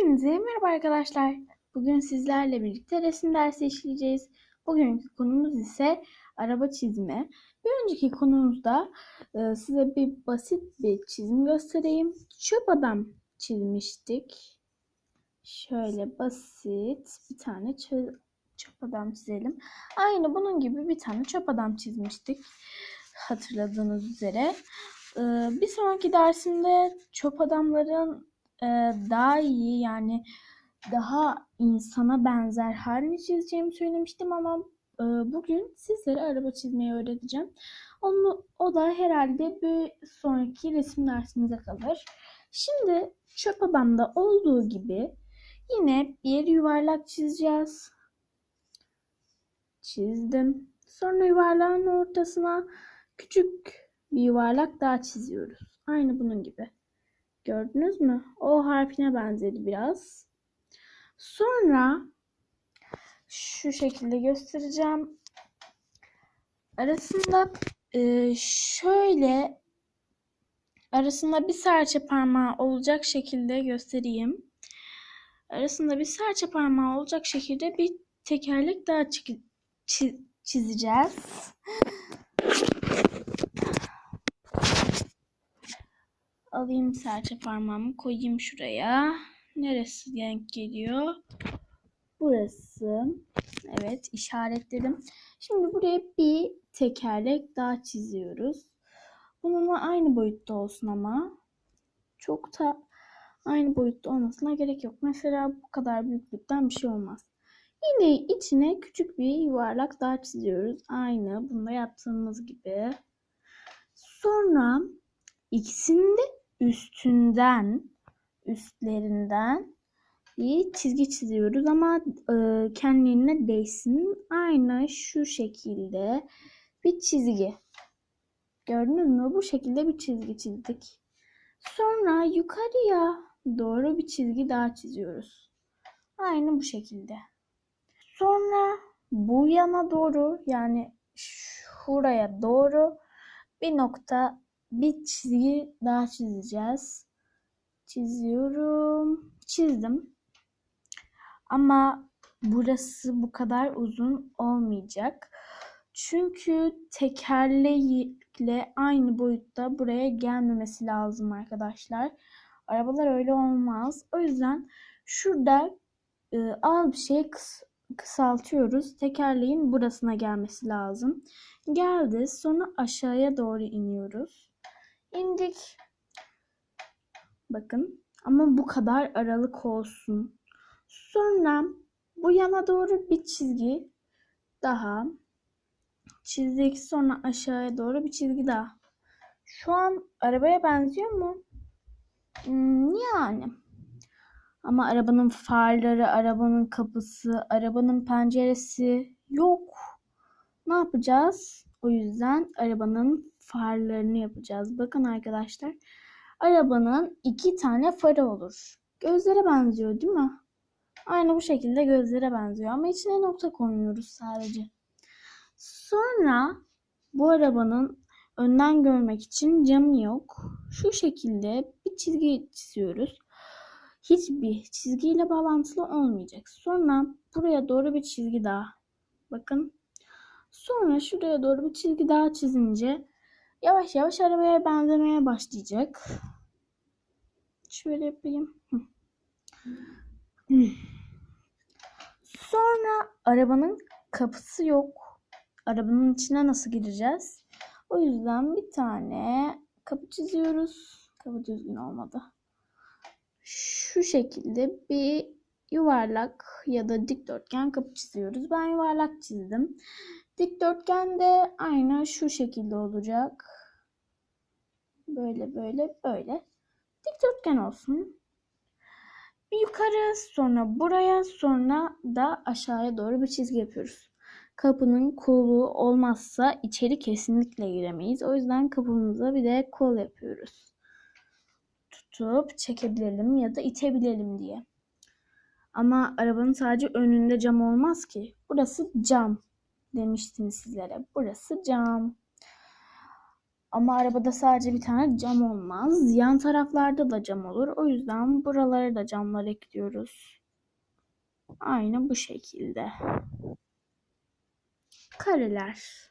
Hepinize merhaba arkadaşlar. Bugün sizlerle birlikte resim dersi işleyeceğiz. Bugünkü konumuz ise araba çizimi. Bir önceki konumuzda e, size bir basit bir çizim göstereyim. Çöp adam çizmiştik. Şöyle basit bir tane çö- çöp adam çizelim. Aynı bunun gibi bir tane çöp adam çizmiştik. Hatırladığınız üzere. E, bir sonraki dersimde çöp adamların e, daha iyi yani daha insana benzer halini çizeceğimi söylemiştim ama e, bugün sizlere araba çizmeyi öğreteceğim. Onu, o da herhalde bir sonraki resim dersimize kalır. Şimdi çöp adamda olduğu gibi yine bir yuvarlak çizeceğiz. Çizdim. Sonra yuvarlağın ortasına küçük bir yuvarlak daha çiziyoruz. Aynı bunun gibi. Gördünüz mü? O harfine benzedi biraz. Sonra şu şekilde göstereceğim. Arasında e, şöyle arasında bir serçe parmağı olacak şekilde göstereyim. Arasında bir serçe parmağı olacak şekilde bir tekerlek daha çi- çi- çizeceğiz. Alayım serçe parmağımı koyayım şuraya. Neresi denk geliyor? Burası. Evet işaretledim. Şimdi buraya bir tekerlek daha çiziyoruz. Bununla aynı boyutta olsun ama. Çok da aynı boyutta olmasına gerek yok. Mesela bu kadar büyüklükten bir şey olmaz. Yine içine küçük bir yuvarlak daha çiziyoruz. Aynı bunda yaptığımız gibi. Sonra ikisini de üstünden üstlerinden bir çizgi çiziyoruz ama e, kendilerine değsin. Aynı şu şekilde bir çizgi. Gördünüz mü? Bu şekilde bir çizgi çizdik. Sonra yukarıya doğru bir çizgi daha çiziyoruz. Aynı bu şekilde. Sonra bu yana doğru yani şuraya doğru bir nokta bir çizgi daha çizeceğiz. Çiziyorum. Çizdim. Ama burası bu kadar uzun olmayacak. Çünkü tekerleğiyle aynı boyutta buraya gelmemesi lazım arkadaşlar. Arabalar öyle olmaz. O yüzden şurada e, az bir şey kıs kısaltıyoruz. Tekerleğin burasına gelmesi lazım. Geldi. Sonra aşağıya doğru iniyoruz. İndik. Bakın. Ama bu kadar aralık olsun. Sonra bu yana doğru bir çizgi daha çizdik. Sonra aşağıya doğru bir çizgi daha. Şu an arabaya benziyor mu? Hmm, yani. Ama arabanın farları, arabanın kapısı, arabanın penceresi yok. Ne yapacağız? O yüzden arabanın farlarını yapacağız. Bakın arkadaşlar. Arabanın iki tane farı olur. Gözlere benziyor değil mi? Aynı bu şekilde gözlere benziyor ama içine nokta koymuyoruz sadece. Sonra bu arabanın önden görmek için camı yok. Şu şekilde bir çizgi çiziyoruz. Hiçbir çizgiyle bağlantılı olmayacak. Sonra buraya doğru bir çizgi daha. Bakın. Sonra şuraya doğru bir çizgi daha çizince yavaş yavaş arabaya benzemeye başlayacak. Şöyle yapayım. Sonra arabanın kapısı yok. Arabanın içine nasıl gireceğiz? O yüzden bir tane kapı çiziyoruz. Kapı düzgün olmadı. Şu şekilde bir yuvarlak ya da dikdörtgen kapı çiziyoruz. Ben yuvarlak çizdim. Dikdörtgen de aynı şu şekilde olacak. Böyle böyle böyle. Dikdörtgen olsun. Yukarı sonra buraya sonra da aşağıya doğru bir çizgi yapıyoruz. Kapının kolu olmazsa içeri kesinlikle giremeyiz. O yüzden kapımıza bir de kol yapıyoruz. Tutup çekebilelim ya da itebilelim diye. Ama arabanın sadece önünde cam olmaz ki. Burası cam demiştim sizlere. Burası cam. Ama arabada sadece bir tane cam olmaz. Yan taraflarda da cam olur. O yüzden buralara da camlar ekliyoruz. Aynı bu şekilde. Kareler.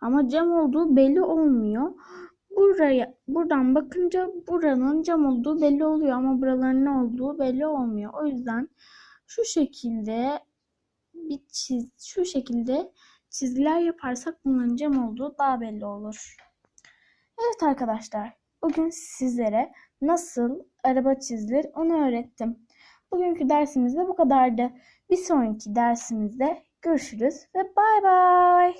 Ama cam olduğu belli olmuyor. Buraya buradan bakınca buranın cam olduğu belli oluyor ama buraların ne olduğu belli olmuyor. O yüzden şu şekilde bir çiz şu şekilde çizgiler yaparsak bunların cam olduğu daha belli olur. Evet arkadaşlar, bugün sizlere nasıl araba çizilir onu öğrettim. Bugünkü dersimiz de bu kadardı. Bir sonraki dersimizde görüşürüz ve bay bay.